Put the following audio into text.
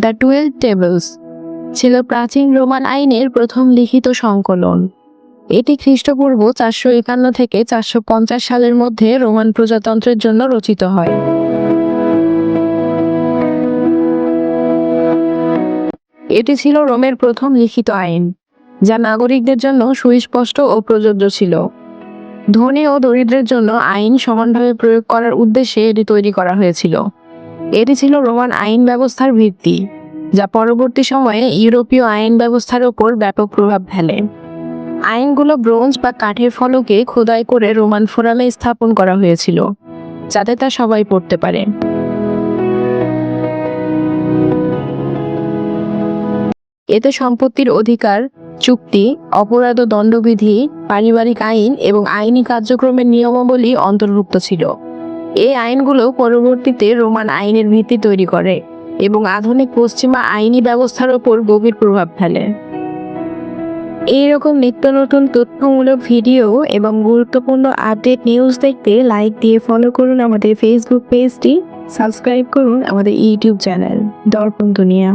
The twelve tables ছিল প্রাচীন Roman আইনের প্রথম লিখিত সংকলন। এটি খ্রিস্টপূর্ব চারশো একান্ন থেকে চারশো পঞ্চাশ সালের মধ্যে রোমান প্রজাতন্ত্রের জন্য রচিত হয়। এটি ছিল রোমের প্রথম লিখিত আইন, যা নাগরিকদের জন্য সুস্পষ্ট ও প্রযোজ্য ছিল। ধনী ও দরিদ্রের জন্য আইন সমানভাবে প্রয়োগ করার উদ্দেশ্যে এটি তৈরি করা হয়েছিল। এটি ছিল রোমান আইন ব্যবস্থার ভিত্তি, যা পরবর্তী সময়ে ইউরোপীয় আইন ব্যবস্থার ওপর ব্যাপক প্রভাব ফেলে। আইনগুলো ব্রোঞ্জ বা কাঠের ফলকে খোদাই করে রোমান ফোরামে স্থাপন করা হয়েছিল, যাতে তা সবাই পড়তে পারে। এতে সম্পত্তির অধিকার, চুক্তি, অপরাধ দণ্ডবিধি, পারিবারিক আইন এবং আইনি কার্যক্রমের নিয়মাবলী অন্তর্ভুক্ত ছিল। এই আইনগুলো পরবর্তীতে রোমান আইনের ভিত্তি তৈরি করে এবং আধুনিক পশ্চিমা আইনি ব্যবস্থার ওপর গভীর প্রভাব ফেলে। এইরকম নিত্য নতুন তথ্যমূলক ভিডিও এবং গুরুত্বপূর্ণ আপডেট নিউজ দেখতে লাইক দিয়ে ফলো করুন আমাদের ফেসবুক পেজটি সাবস্ক্রাইব করুন আমাদের ইউটিউব চ্যানেল দর্পণ দুনিয়া।